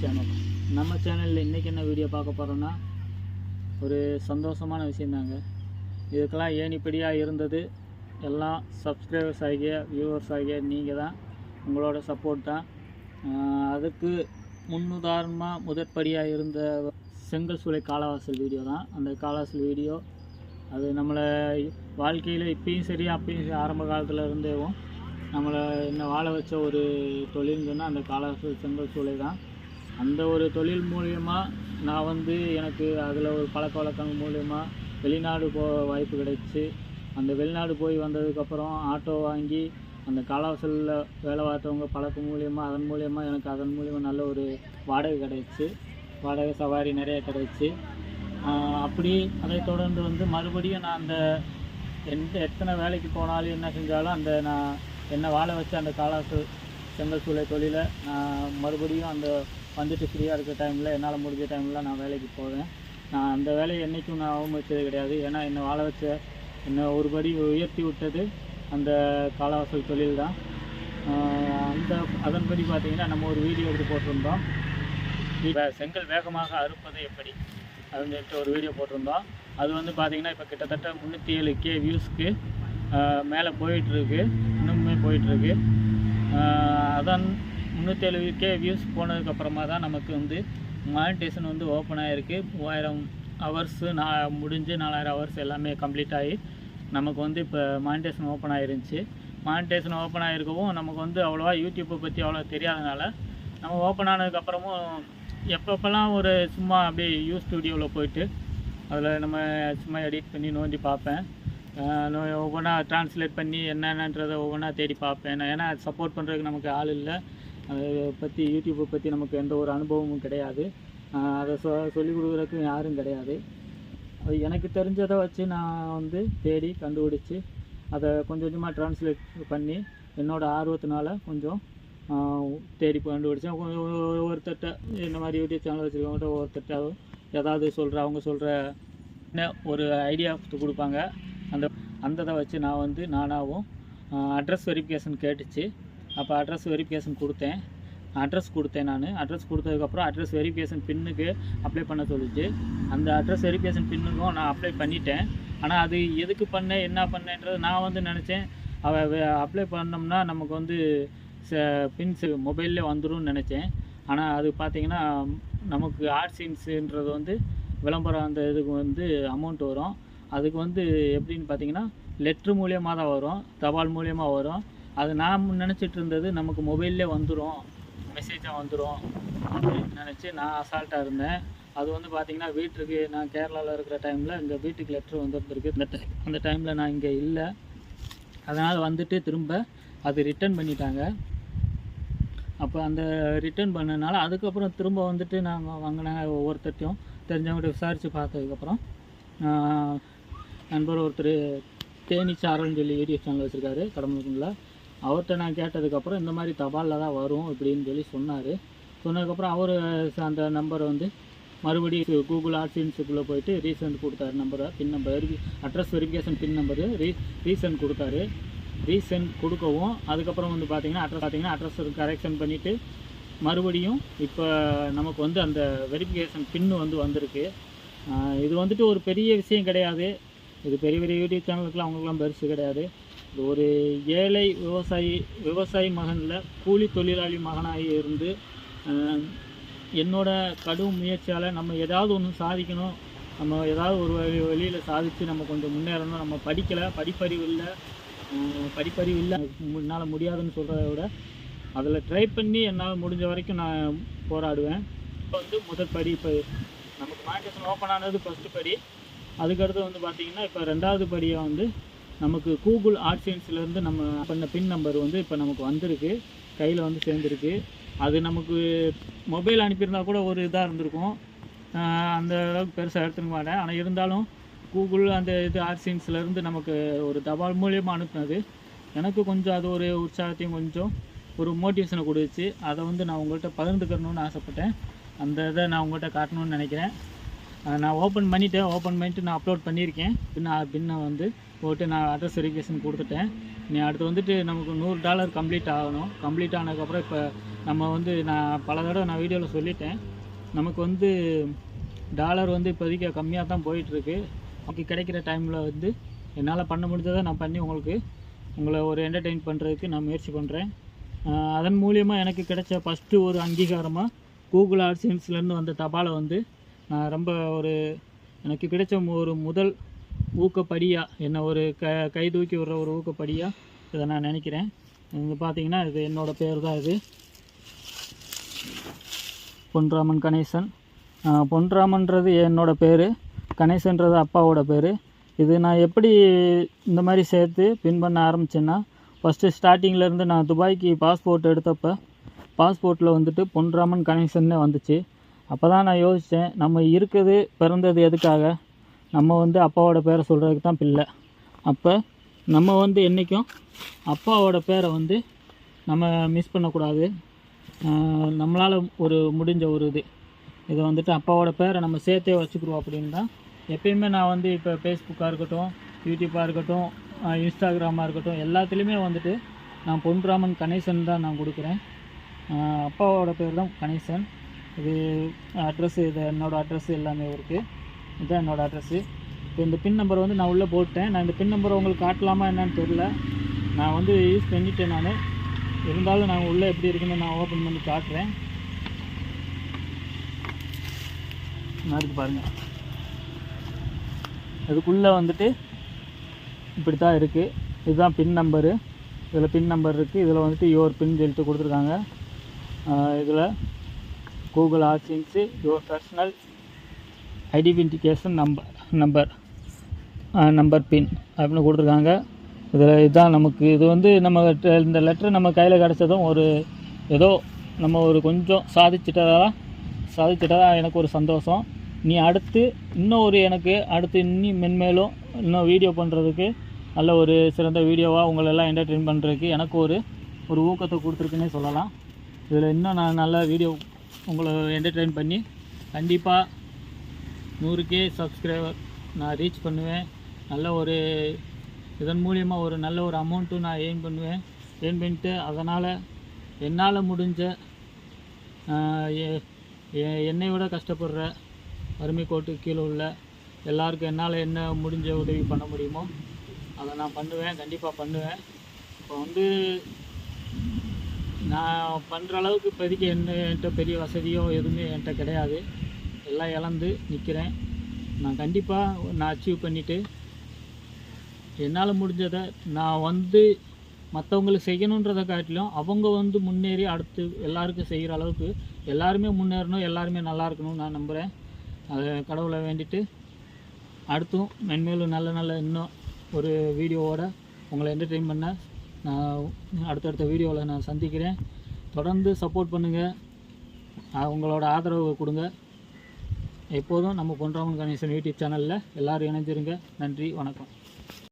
Channel நம்ம சேனலில் இன்றைக்கி என்ன வீடியோ பார்க்க போகிறோன்னா ஒரு சந்தோஷமான விஷயந்தாங்க இதுக்கெல்லாம் ஏணிப்படியாக இருந்தது? எல்லாம் சப்ஸ்கிரைபர்ஸ் ஆகிய வியூவர்ஸ் ஆகிய நீங்கள் தான் உங்களோட சப்போர்ட் தான். அதுக்கு முன்னுதாரணமாக முதற்படியாக இருந்த செங்கல் சூளை காலவாசல் வீடியோ தான். அந்த காலவாசல் வீடியோ அது நம்மளை வாழ்க்கையில் இப்பயும் சரி அப்பயும் சரி ஆரம்ப காலத்தில் இருந்தேவும் நம்மளை என்ன வாழ வச்ச ஒரு தொழில்னு சொன்னால் அந்த காலவாசல் செங்கல் சூளை தான். அந்த ஒரு தொழில் மூலியமாக நான் வந்து எனக்கு அதில் ஒரு பழக்க வழக்கங்கள் மூலயமா வெளிநாடு போக வாய்ப்பு கிடைச்சி. அந்த வெளிநாடு போய் வந்ததுக்கப்புறம் ஆட்டோ வாங்கி அந்த காலாவசலில் வேலை பார்த்தவங்க பழக்கம் மூலயமா அதன் மூலயமா எனக்கு அதன் மூலயமா நல்ல ஒரு வாடகை கிடைச்சி. வாடகை சவாரி நிறைய கிடைச்சி. அப்படி அதை தொடர்ந்து வந்து மறுபடியும் நான் அந்த எந்த எத்தனை வேலைக்கு போனாலும் என்ன செஞ்சாலும் அந்த நான் என்னை வாழ வச்ச அந்த காலாசு செங்கல் சூளை தொழிலை நான் மறுபடியும் அந்த வந்துட்டு ஃப்ரீயாக இருக்கிற டைமில் என்னால் முடிஞ்ச டைமில் நான் வேலைக்கு போவேன். நான் அந்த வேலையை என்றைக்கும் நான் அவமதிச்சது கிடையாது. ஏன்னா என்னை வாழ வச்ச என்னை ஒரு படி உயர்த்தி விட்டது அந்த காலவாசல் தொழில் தான். அந்த அதன்படி பார்த்திங்கன்னா நம்ம ஒரு வீடியோ எடுத்து போட்டிருந்தோம். செங்கல் வேகமாக அறுப்பது எப்படி? அப்படின்னு சொல்லிட்டு ஒரு வீடியோ போட்டிருந்தோம். அது வந்து பார்த்திங்கன்னா இப்போ கிட்டத்தட்ட முந்நூற்றி ஏழு கே வியூஸ்க்கு மேலே போயிட்டுருக்கு இன்னுமே போயிட்டுருக்கு அதான் முந்நூற்றி கே வியூஸ் போனதுக்கப்புறமா தான் நமக்கு வந்து மானிட்டேஷன் வந்து ஓப்பன் ஆகிருக்கு மூவாயிரம் ஹவர்ஸு நான் முடிஞ்சு நாலாயிரம் ஹவர்ஸ் எல்லாமே கம்ப்ளீட் ஆகி நமக்கு வந்து இப்போ மானிட்டேஷன் ஓப்பன் ஆகிருந்துச்சி மானிட்டேஷன் ஓப்பன் ஆகிருக்கவும் நமக்கு வந்து அவ்வளோவா யூடியூப்பை பற்றி அவ்வளோ தெரியாதனால நம்ம ஓப்பன் ஆனதுக்கப்புறமும் எப்பப்பெல்லாம் ஒரு சும்மா அப்படியே யூ ஸ்டுடியோவில் போயிட்டு அதில் நம்ம சும்மா எடிட் பண்ணி நோண்டி பார்ப்பேன். ஒவ்வொன்றா ட்ரான்ஸ்லேட் பண்ணி என்னென்னன்றதை ஒவ்வொன்றா தேடி பார்ப்பேன். நான் ஏன்னா சப்போர்ட் பண்ணுறதுக்கு நமக்கு ஆள் இல்லை. அதை பற்றி யூடியூப்பை பற்றி நமக்கு எந்த ஒரு அனுபவமும் கிடையாது. அதை சொ சொல்லிக் கொடுக்குறதுக்கும் யாரும் கிடையாது. அது எனக்கு தெரிஞ்சதை வச்சு நான் வந்து தேடி கண்டுபிடிச்சி அதை கொஞ்சம் கொஞ்சமாக ட்ரான்ஸ்லேட் பண்ணி என்னோடய ஆர்வத்தினால கொஞ்சம் தேடி கண்டுபிடிச்சேன். கொஞ்சம் ஒரு- இந்த மாதிரி யூடியூப் சேனல் வச்சுருக்கவங்கள்ட்ட ஒருத்தர்ட்ட ஏதாவது சொல்கிற அவங்க சொல்கிற ஒரு ஐடியா கொடுப்பாங்க. அந்த அந்த இதை வச்சு நான் வந்து நானாகவும் அட்ரஸ் வெரிஃபிகேஷன் கேட்டுச்சு. அப்போ அட்ரஸ் வெரிஃபிகேஷன் கொடுத்தேன். அட்ரஸ் கொடுத்தேன் நான். அட்ரஸ் கொடுத்ததுக்கப்புறம் அட்ரஸ் வெரிஃபிகேஷன் பின்னுக்கு அப்ளை பண்ண சொல்லிச்சு. அந்த அட்ரஸ் வெரிஃபிகேஷன் பின்னுக்கும் நான் அப்ளை பண்ணிட்டேன். ஆனால் அது எதுக்கு பண்ணேன் என்ன பண்ணேன்றது நான் வந்து நினச்சேன். அவ அப்ளை பண்ணோம்னா நமக்கு வந்து பின்ஸ் மொபைல்லே வந்துரும்னு நினச்சேன். ஆனால் அது பார்த்தீங்கன்னா நமக்கு ஆர்சின்ஸுன்றது வந்து விளம்பரம் அந்த இதுக்கு வந்து அமௌண்ட் வரும். அதுக்கு வந்து எப்படின்னு பார்த்தீங்கன்னா லெட்ரு மூலியமாக தான் வரும். தபால் மூலியமாக வரும். அது நான் நினச்சிட்டு இருந்தது நமக்கு மொபைல்லே வந்துடும் மெசேஜாக வந்துடும் அப்படின்னு நினச்சி நான் அசால்ட்டாக இருந்தேன். அது வந்து பார்த்திங்கன்னா வீட்டுக்கு நான் கேரளாவில் இருக்கிற டைமில் இங்கே வீட்டுக்கு லெட்ரு வந்துருந்துருக்கு. இந்த டைம் அந்த டைமில் நான் இங்கே இல்லை. அதனால் வந்துட்டு திரும்ப அது ரிட்டர்ன் பண்ணிட்டாங்க. அப்போ அந்த ரிட்டர்ன் பண்ணனால அதுக்கப்புறம் திரும்ப வந்துட்டு நாங்கள் வாங்கின ஒவ்வொருத்தட்டையும் தெரிஞ்சவங்ககிட்ட விசாரித்து பார்த்ததுக்கப்புறம் நண்பர் ஒருத்தர் தேனி சாரல்னு சொல்லி யூடியூப் சேனல் வச்சுருக்காரு கடம்பூரில் அவர்கிட்ட நான் கேட்டதுக்கப்புறம் இந்த மாதிரி தபாலில் தான் வரும் இப்படின்னு சொல்லி சொன்னார். சொன்னதுக்கப்புறம் அவர் அந்த நம்பரை வந்து மறுபடியும் கூகுள் ஆட்ஸின்ஸுக்குள்ளே போயிட்டு ரீசெண்ட் கொடுத்தாரு நம்பரை pin number address verification pin number re recent கொடுத்தாரு. ரீசன்ட் கொடுக்கவும் அதுக்கப்புறம் வந்து பார்த்தீங்கன்னா அட்ரஸ் பார்த்தீங்கன்னா அட்ரஸ் கரெக்ஷன் பண்ணிவிட்டு மறுபடியும் இப்போ நமக்கு வந்து அந்த வெரிஃபிகேஷன் பின்னு வந்து வந்திருக்கு. இது வந்துட்டு ஒரு பெரிய விஷயம் கிடையாது. இது பெரிய பெரிய யூடியூப் சேனலுக்குலாம் அவங்களுக்குலாம் பெருசு கிடையாது. ஒரு ஏழை விவசாயி விவசாயி மகனில் கூலி தொழிலாளி மகனாக இருந்து என்னோட கடும் முயற்சியால் நம்ம ஏதாவது ஒன்று சாதிக்கணும். நம்ம ஏதாவது ஒரு வழி வெளியில் சாதித்து நம்ம கொஞ்சம் முன்னேறணும். நம்ம படிக்கலை படிப்பறிவு இல்லை. படிப்பறிவு இல்லை. என்னால் முடியாதுன்னு சொல்கிறத விட அதில் ட்ரை பண்ணி என்னால் முடிஞ்ச வரைக்கும் நான் போராடுவேன். இப்போ வந்து முதல் படி இப்போ நமக்கு மார்க்கெட் ஓப்பன் ஆனது ஃபஸ்ட்டு படி. அதுக்கடுத்து வந்து பார்த்திங்கன்னா இப்போ ரெண்டாவது படியை வந்து நமக்கு கூகுள் ஆட்சியன்ஸ்லேருந்து நம்ம பண்ண பின் நம்பர் வந்து இப்போ நமக்கு வந்திருக்கு. கையில் வந்து சேர்ந்துருக்கு. அது நமக்கு மொபைல் அனுப்பியிருந்தா கூட ஒரு இதாக இருந்திருக்கும். அந்த அளவுக்கு பெருசாக எடுத்துக்க மாட்டேன். ஆனால் இருந்தாலும் கூகுள் அந்த இது ஆட்சியன்ஸ்லேருந்து நமக்கு ஒரு தபால் மூலியமாக அனுப்புனது. எனக்கு கொஞ்சம் அது ஒரு உற்சாகத்தையும் கொஞ்சம் ஒரு மோட்டிவேஷனை கொடுத்துச்சு. அதை வந்து நான் உங்கள்கிட்ட பகிர்ந்துக்கணும்னு ஆசைப்பட்டேன். அந்த இதை நான் உங்கள்கிட்ட காட்டணும்னு நினைக்கிறேன். நான் ஓப்பன் பண்ணிவிட்டேன் ஓப்பன் பண்ணிட்டு நான் அப்லோட் பண்ணியிருக்கேன். பின்ன பின்ன வந்து போட்டு நான் அட்ரஸ் வெரிஃபிகேஷன் கொடுத்துட்டேன். நீ அடுத்து வந்துட்டு நமக்கு நூறு டாலர் கம்ப்ளீட் ஆகணும். கம்ப்ளீட் ஆனதுக்கப்புறம் இப்போ நம்ம வந்து நான் பல தடவை நான் வீடியோவில் சொல்லிட்டேன். நமக்கு வந்து டாலர் வந்து இப்போதைக்கு கம்மியாக தான் போயிட்டுருக்கு. நமக்கு கிடைக்கிற டைமில் வந்து என்னால் பண்ண முடிஞ்சதை நான் பண்ணி உங்களுக்கு உங்களை ஒரு என்டர்டெயின் பண்ணுறதுக்கு நான் முயற்சி பண்ணுறேன் அதன் மூலியமாக எனக்கு கிடைச்ச ஃபஸ்ட்டு ஒரு அங்கீகாரமாக கூகுள் ஆட்சியன்ஸ்லேருந்து வந்த தபாலை வந்து ரொம்ப ஒரு எனக்கு கிடைச்ச ஒரு முதல் ஊக்கப்படியாக என்னை ஒரு க கை தூக்கி விடுற ஒரு ஊக்கப்படியாக இதை நான் நினைக்கிறேன். இது பார்த்தீங்கன்னா இது என்னோடய பேர் தான் இது. பொன்ராமன் கணேசன். பொன்ராமன்றது என்னோடய பேர் கணேசன்றது அப்பாவோட பேர். இது நான் எப்படி இந்த மாதிரி சேர்த்து பின் பண்ண ஆரம்பிச்சேன்னா ஃபஸ்ட்டு ஸ்டார்டிங்கிலேருந்து நான் துபாய்க்கு பாஸ்போர்ட் எடுத்தப்போ பாஸ்போர்ட்டில் வந்துட்டு பொன்ராமன் கணேசன்னே வந்துச்சு. அப்போ தான் நான் யோசித்தேன் நம்ம இருக்கிறது பிறந்தது எதுக்காக? நம்ம வந்து அப்பாவோட பேரை சொல்கிறதுக்கு தான் பிள்ளை. அப்போ நம்ம வந்து என்றைக்கும் அப்பாவோட பேரை வந்து நம்ம மிஸ் பண்ணக்கூடாது. நம்மளால் ஒரு முடிஞ்ச ஒரு இது. இதை வந்துட்டு அப்பாவோட பேரை நம்ம சேர்த்தே வச்சுக்கிறோம் அப்படின்னு தான். எப்பயுமே நான் வந்து இப்போ ஃபேஸ்புக்காக இருக்கட்டும் யூடியூப்பாக இருக்கட்டும் இன்ஸ்டாகிராமாக இருக்கட்டும் எல்லாத்துலேயுமே வந்துட்டு நான் பொன்ராமன் கணேசன் தான் நான் கொடுக்குறேன். அப்பாவோட பேர் தான் கணேசன். இது அட்ரஸ் இது என்னோடய அட்ரஸ் எல்லாமே இருக்குது இதுதான் என்னோடய அட்ரஸ்ஸு இப்போ இந்த பின் நம்பர் வந்து நான் உள்ளே போட்டேன். நான் இந்த பின் நம்பரை உங்களுக்கு காட்டலாமா என்னன்னு தெரில நான் வந்து யூஸ் பண்ணிட்டேன் நான். இருந்தாலும் நான் உள்ளே எப்படி இருக்குன்னு நான் ஓப்பன் பண்ணி காட்டுறேன். நான் இருக்கு பாருங்கள் அதுக்குள்ளே வந்துட்டு இப்படி தான் இருக்குது இதுதான் பின் நம்பரு இதில் பின் நம்பர் இருக்குது இதில் வந்துட்டு யோர் பின் சொல்லிட்டு கொடுத்துருக்காங்க. இதில் Google ஆர்சின்ஸு your personal identification number number number pin அப்படின்னு கொடுத்துருக்காங்க. இதில் இதுதான் நமக்கு இது வந்து நம்ம இந்த லெட்டர் நம்ம கையில் கிடச்சதும் ஒரு ஏதோ நம்ம ஒரு கொஞ்சம் சாதிச்சிட்டதா சாதிச்சிட்டதா எனக்கு ஒரு சந்தோஷம். நீ அடுத்து இன்னும் ஒரு எனக்கு அடுத்து இன்னும் மென்மேலும் இன்னும் வீடியோ பண்ணுறதுக்கு நல்ல ஒரு சிறந்த வீடியோவாக உங்களெல்லாம் என்டர்டெயின் பண்ணுறதுக்கு எனக்கு ஒரு ஒரு ஊக்கத்தை கொடுத்துருக்குன்னே சொல்லலாம். இதில் இன்னும் நான் நல்ல வீடியோ உங்களை என்டர்டெயின் பண்ணி கண்டிப்பாக நூறு கே சப்ஸ்கிரைபர் நான் ரீச் பண்ணுவேன். நல்ல ஒரு இதன் மூலியமாக ஒரு நல்ல ஒரு அமௌண்ட்டும் நான் எய்ம் பண்ணுவேன். எய்ம் பண்ணிட்டு அதனால் என்னால் முடிஞ்ச என்னை விட கஷ்டப்படுற வறுமை கோட்டுக்கு கீழே உள்ள எல்லாருக்கும் என்னால் என்ன முடிஞ்ச உதவி பண்ண முடியுமோ அதை நான் பண்ணுவேன். கண்டிப்பாக பண்ணுவேன். இப்போ வந்து நான் பண்ணுற அளவுக்கு இப்போதைக்கு என்ன என்கிட்ட பெரிய வசதியோ எதுவுமே என்கிட்ட கிடையாது. எல்லாம் இழந்து நிற்கிறேன் நான் கண்டிப்பாக நான் அச்சீவ் பண்ணிவிட்டு என்னால் முடிஞ்சதை நான் வந்து மற்றவங்களுக்கு செய்யணுன்றதை காட்டிலும் அவங்க வந்து முன்னேறி அடுத்து எல்லாருக்கும் செய்கிற அளவுக்கு எல்லாருமே முன்னேறணும் எல்லாருமே நல்லா இருக்கணும்னு நான் நம்புகிறேன் அதை கடவுளை வேண்டிட்டு அடுத்தும் மென்மேலும் நல்ல நல்ல இன்னும் ஒரு வீடியோவோட உங்களை என்டர்டெயின் பண்ண நான் அடுத்தடுத்த வீடியோவில் நான் சந்திக்கிறேன். தொடர்ந்து சப்போர்ட் பண்ணுங்கள் உங்களோட ஆதரவு கொடுங்க. எப்போதும் நம்ம பொன்ராமன் கணேசன் யூடியூப் சேனலில் எல்லோரும் இணைஞ்சிருங்க நன்றி வணக்கம்.